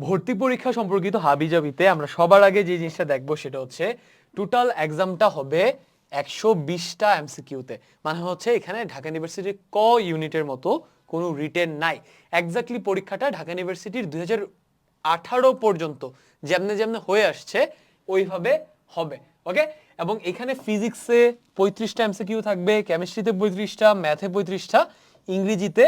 ভর্তি পরীক্ষা সম্পর্কিত হাবিজাবিতে আমরা সবার আগে যে জিনিসটা দেখব সেটা হচ্ছে টোটাল এক্সামটা হবে একশো বিশটা এমসিকিউতে মানে হচ্ছে এখানে ঢাকা ইউনিভার্সিটির ক ইউনিটের মতো কোনো রিটেন নাই। এক্স্যাক্টলি পরীক্ষাটা ঢাকা ইউনিভার্সিটির দুই আঠারো পর্যন্ত যেমনে যেমনে হয়ে আসছে, ওইভাবে হবে। ওকে এবং এখানে ফিজিক্সে পঁয়ত্রিশটা এমসিকিউ থাকবে কেমিস্ট্রিতে পঁয়ত্রিশটা ম্যাথে পঁয়ত্রিশটা, ইংরেজিতে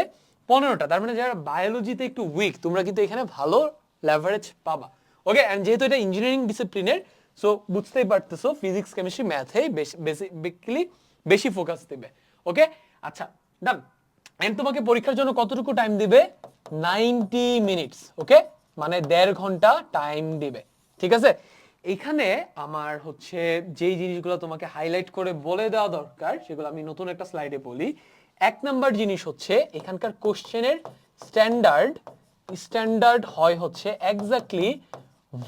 পনেরোটা। তার মানে যারা বায়োলজিতে একটু উইক তোমরা কিন্তু এখানে ভালো লেভারেজ পাবা। ওকে অ্যান্ড যেহেতু এটা ইঞ্জিনিয়ারিং ডিসিপ্লিনের সো বুঝতেই পারতেছো ফিজিক্স কেমিস্ট্রি ম্যাথেই বেসিক্যালি বেশি ফোকাস দেবে। ওকে আচ্ছা ডান এন্ড তোমাকে পরীক্ষার জন্য কতটুকু টাইম দিবে? নাইনটি মিনিটস ওকে মানে দেড় ঘণ্টা টাইম দিবে। ঠিক আছে? এখানে আমার হচ্ছে যেই জিনিসগুলো তোমাকে হাইলাইট করে বলে দেওয়া দরকার, সেগুলো আমি নতুন একটা স্লাইডে বলি। এক নাম্বার জিনিস হচ্ছে এখানকার কোশ্চেনের স্ট্যান্ডার্ড স্ট্যান্ডার্ড হয় হচ্ছে এক্স্যাক্টলি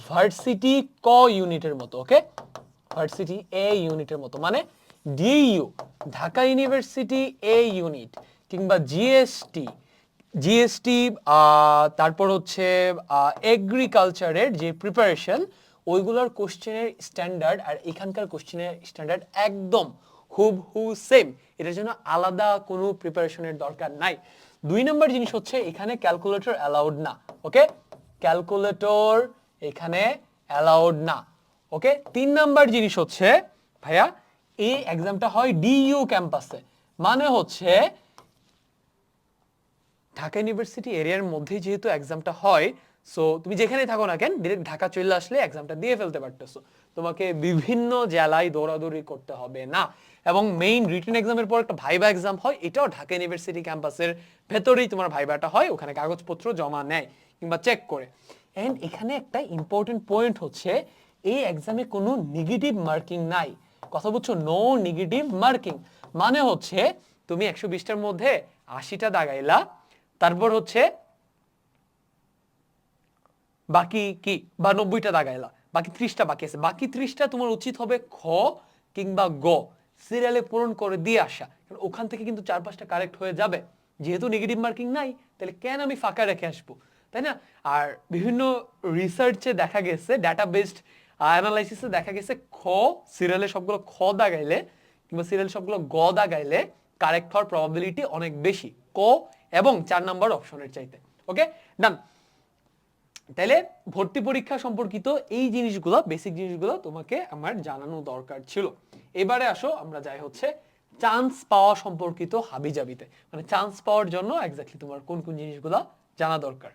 ভার্সিটি ক ইউনিটের মতো ওকে ভার্সিটি এ ইউনিটের মতো মানে DU Dhaka university A unit কিংবা জিএসটি জিএসটি তারপর হচ্ছে এগ্রিকালচারের যে প্রিপারেশন ওইগুলোর কোশ্চেনের স্ট্যান্ডার্ড আর এখানকার কোশ্চেনের স্ট্যান্ডার্ড একদম হুব হু সেম, এটার জন্য আলাদা কোনো প্রিপারেশনের দরকার নাই। দুই নম্বর জিনিস হচ্ছে, এখানে ক্যালকুলেটর অ্যালাউড না ওকে ক্যালকুলেটর এখানে অ্যালাউড না ওকে তিন নাম্বার জিনিস হচ্ছে, ভাইয়া, এই এক্সামটা হয় ডিইউ ক্যাম্পাসে মানে হচ্ছে, ঢাকা ইউনিভার্সিটি এরিয়ার মধ্যে যেহেতু এক্সামটা হয় সো তুমি যেখানেই থাকো না কেন ডিরেক্ট ঢাকা চলে আসলে এক্সামটা দিয়ে ফেলতে পারতেছো। তোমাকে বিভিন্ন জেলায় দৌড়াদৌড়ি করতে হবে না। এবং মেইন রিটেন এক্সামের পর একটা ভাইবা এক্সাম হয়, এটাও ঢাকা ইউনিভার্সিটি ক্যাম্পাসের ভেতরেই তোমার ভাইবাটা হয়, ওখানে কাগজপত্র জমা নেয় কিংবা চেক করে। এন্ড এখানে একটা ইম্পর্টেন্ট পয়েন্ট হচ্ছে, এই এক্সামে কোনো নেগেটিভ মার্কিং নাই। কথা বলছো নো নেগেটিভ মার্কিং মানে হচ্ছে, তুমি একশো বিশটার মধ্যে আশিটা দাগাইলা, তারপর হচ্ছে বাকি কি? বা নব্বইটা দাগাইলা। বাকি ত্রিশটা বাকি আছে। বাকি ত্রিশটা তোমার উচিত হবে খ কিংবা গ। সিরিয়ালে পূরণ করে দিয়ে আসা। কারণ ওখান থেকে কিন্তু চার পাঁচটা কারেক্ট হয়ে যাবে। যেহেতু নেগেটিভ মার্কিং নাই, তাহলে কেন আমি ফাঁকা রেখে আসব? তাই না? আর বিভিন্ন রিসার্চে দেখা গেছে ডাটা বেসড অ্যানালাইসিসে দেখা গেছে, খ সিরিয়ালে সবগুলো খ দাগাইলে কিংবা সিরিয়াল সবগুলো গ দাগাইলে কারেক্ট হওয়ার প্রবাবিলিটি অনেক বেশি। ক এবং চার নাম্বার অপশনের চাইতে। ওকে ডান তাহলে ভর্তি পরীক্ষা সম্পর্কিত এই জিনিসগুলো বেসিক জিনিসগুলো তোমাকে আমার জানানো দরকার ছিল। এবারে আসো, আমরা যাই হচ্ছে চান্স পাওয়া সম্পর্কিত হাবিজাবিতে। মানে চান্স পাওয়ার জন্য এক্স্যাক্টলি তোমার কোন কোন জিনিসগুলো জানা দরকার।